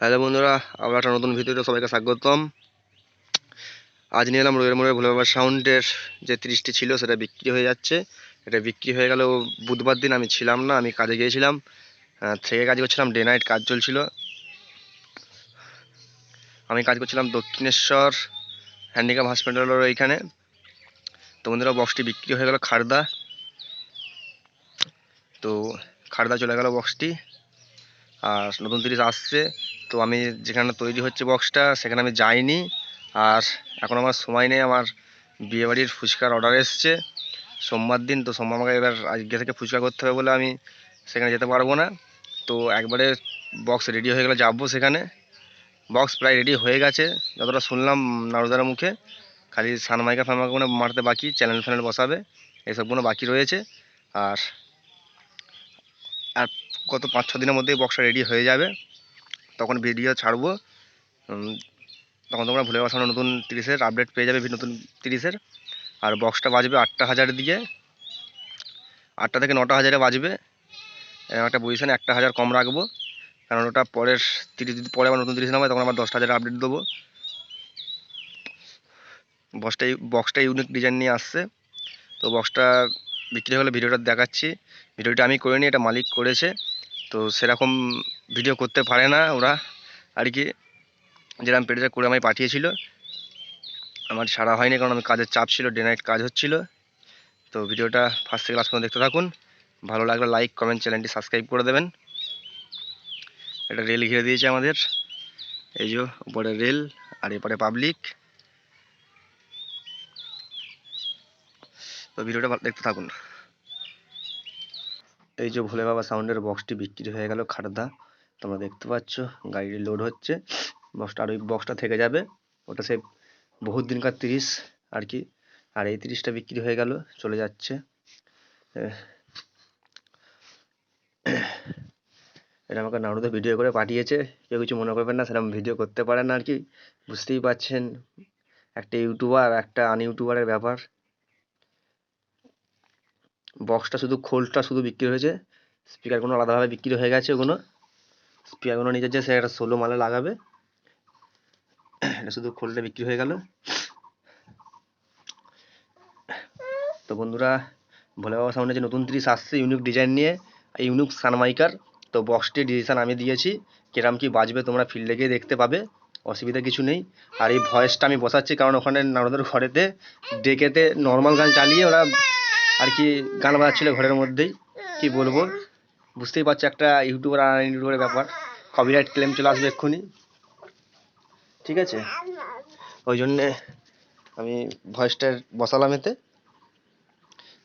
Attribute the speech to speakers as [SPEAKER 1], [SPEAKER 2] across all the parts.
[SPEAKER 1] Hello বন্ধুরা আবার একটা নতুন ভিডিওতে সবাইকে স্বাগতম। আজ নিয়ে এলাম রয়ের মোড়ে ভোলে বাবার সাউন্ডের যে তিরিশটি ছিল সেটা বিক্রি হয়ে যাচ্ছে। এটা বিক্রি হয়ে গেল, বুধবার দিন আমি ছিলাম না, আমি কাজে গিয়েছিলাম। থেকে কাজ করছিলাম ডে নাইট কাজ চলছিল। আমি কাজ করছিলাম দক্ষিণেশ্বর হ্যান্ডিক্যাপ হসপিটালের এইখানে তো বন্ধুরা বক্সটি বিক্রি হয়ে গেল খারদা। তো খারদা চলে গেল বক্সটি আর নতুন তিরিশ আসছে। তো আমি যেখানে তৈরি হচ্ছে বক্সটা সেখানে আমি যাইনি। আর এখন আমার সময় নেই, আমার বিয়েবাড়ির ফুচকার অর্ডার এসছে। সোমবার দিন, তো সোমবার আমাকে এবার আজকে থেকে ফুচকা করতে হবে বলে আমি সেখানে যেতে পারব না। তো একবারে বক্স রেডি হয়ে গেলে যাব সেখানে। বক্স প্রায় রেডি হয়ে গেছে। যতটা শুনলাম নারুদার মুখে, খালি সানমাইকা ফানমাইকাগুলো মারতে বাকি চ্যানেল ফ্যানেল বসাবে এসবগুলো বাকি রয়েছে। আর আর গত পাঁচ ছ দিনের মধ্যেই বক্সটা রেডি হয়ে যাবে। তখন ভিডিও ছাড়বো। তখন তোমরা ভুলে বসানো নতুন তিরিশের আপডেট পেয়ে যাবে নতুন তিরিশের। আর বক্সটা বাজবে আটটা হাজার দিয়ে আটটা থেকে নটা হাজারে বাজবে। একটা পজিশানে একটা হাজার কম রাখব। কারণ ওটা পরের তিরিশ, যদি পরে আবার নতুন তিরিশ নামে তখন আবার দশটা হাজার আপডেট দেবো। বক্সটা বক্সটা ইউনিক ডিজাইন নিয়ে আসছে। তো বক্সটা বিক্রি হলে ভিডিওটা দেখাচ্ছি। ভিডিওটা আমি করিনি, এটা মালিক করেছে। তো সেরকম ভিডিও করতে পারে না ওরা। আর কি যেরকম পেটেছে করে আমায় পাঠিয়েছিল, আমার ছাড়া হয়নি কারণ আমি কাজের চাপ ছিল ডে নাইট কাজ হচ্ছিল। তো ভিডিওটা ফার্স্ট থেকে লাস্ট পর্যন্ত দেখতে থাকুন। ভালো লাগলে লাইক কমেন্ট চ্যানেলটি সাবস্ক্রাইব করে দেবেন। এটা রেল ঘিরে দিয়েছে আমাদের। এই যে উপরে রেল আর এপারে পাবলিক তো ভিডিওটা দেখতে থাকুন। এই যে ভোলে বাবা সাউন্ডের বক্সটি বিক্রি হয়ে গেল খাটদা। তোমরা দেখতে পাচ্ছ গাড়ি লোড হচ্ছে। বক্সটা আর ওই বক্সটা থেকে যাবে। ওটা সে বহুত দিনকার তিরিশ আর কি। আর এই তিরিশটা বিক্রি হয়ে গেল, চলে যাচ্ছে। এটা আমাকে নাড়ুতে ভিডিও করে পাঠিয়েছে। কেউ কিছু মনে করবেন না, সেরকম ভিডিও করতে পারে না আর কি। বুঝতেই পারছেন, একটা ইউটিউবার একটা আন ইউটিউবারের ব্যাপার। বক্সটা শুধু খোলটা শুধু বিক্রি হয়েছে। স্পিকারগুলো আলাদাভাবে বিক্রি হয়ে গেছে ওগুলো স্পিকারগুলো নিজের যে সে একটা ষোলো মালে লাগাবে। এটা শুধু খোলটা বিক্রি হয়ে গেল। তো বন্ধুরা, ভোলে বাবা সাউন্ডে যে নতুন ত্রিশ আসছে ইউনিক ডিজাইন নিয়ে ইউনিক সানমাইকার, তো বক্সটির ডিসিশন আমি দিয়েছি। কিরম কি বাজবে তোমরা ফিল্ডে গিয়ে দেখতে পাবে, অসুবিধা কিছু নেই। আর এই ভয়েসটা আমি বসাচ্ছি, কারণ ওখানে নারদের ঘরেতে, ডেকেতে নর্মাল গান চালিয়ে ওরা আর কি গান বাজাচ্ছিল ঘরের মধ্যেই। কি বলব? বুঝতেই পারছ একটা ইউটিউবার আর ইউটিউবের ব্যাপার। কপিরাইট ক্লেম চলে আসবে এক্ষুনি। ঠিক আছে? ওই জন্যে আমি ভয়েসটা বসালাম এতে।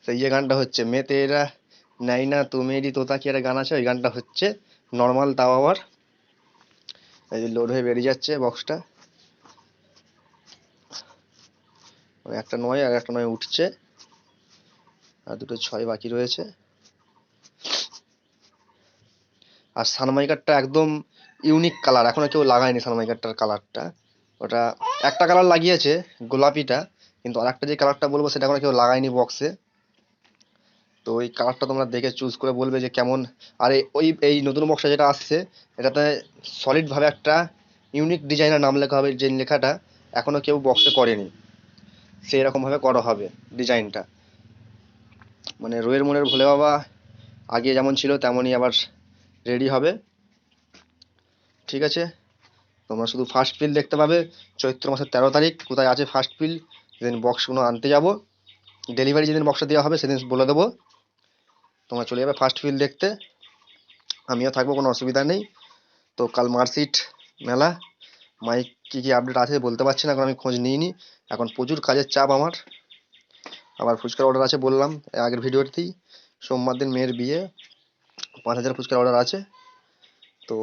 [SPEAKER 1] সেই যে গানটা হচ্ছে মেতে এরা নাই না তো তুমেরই তোতা কি একটা গান আছে, ওই গানটা হচ্ছে নর্মাল তাও আবার। এই যে লোড হয়ে বেরিয়ে যাচ্ছে বক্সটা একটা নয় আর একটা নয় উঠছে। আর দুটো ছয় বাকি রয়েছে। আর সানমাইকারটা একদম ইউনিক কালার এখনও কেউ লাগায়নি সানমাইকারটার কালারটা ওটা একটা কালার লাগিয়েছে, গোলাপিটা, কিন্তু আর একটা যে কালারটা বলব সেটা এখনও কেউ লাগায়নি বক্সে তো ওই কালারটা তোমরা দেখে চুজ করে বলবে যে কেমন। আর ওই, এই নতুন বক্সটা যেটা আসছে, এটাতে সলিডভাবে একটা ইউনিক ডিজাইনের নাম লেখা হবে যে লেখাটা এখনও কেউ বক্সে করেনি। সেই রকমভাবে করা হবে ডিজাইনটা মানে রোয়ের মনের ভোলে বাবা, আগে যেমন ছিল তেমনই আবার রেডি হবে। ঠিক আছে? তোমরা শুধু ফার্স্ট পিল দেখতে পাবে, চৈত্র মাসের তেরো তারিখ, কোথায় আছে ফার্স্ট পিল যেদিন বক্সগুলো আনতে যাব। ডেলিভারি যেদিন বক্সটা দেওয়া হবে, সেদিন বলে দেবো। তোমরা চলে যাবে ফার্স্ট ফিল দেখতে। আমিও থাকব, কোনো অসুবিধা নেই। তো কাল মার্কশিট মেলা। মাইক কী কী আপডেট আছে বলতে পারছি না, কারণ আমি খোঁজ নিইনি। এখন প্রচুর কাজের চাপ আমার। আবার ফুচকার অর্ডার আছে বললাম আগের ভিডিওতেই। সোমবার দিন মেয়ের বিয়ে। পাঁচ হাজার ফুচকার অর্ডার আছে। তো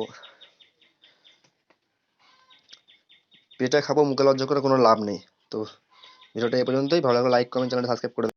[SPEAKER 1] পেটে খাব, মুখে লজ্জা করে কোনো লাভ নেই। তো ভিডিওটা এ পর্যন্তই। ভালো লাগলে লাইক কমেন্ট চ্যানেলটা সাবস্ক্রাইব করে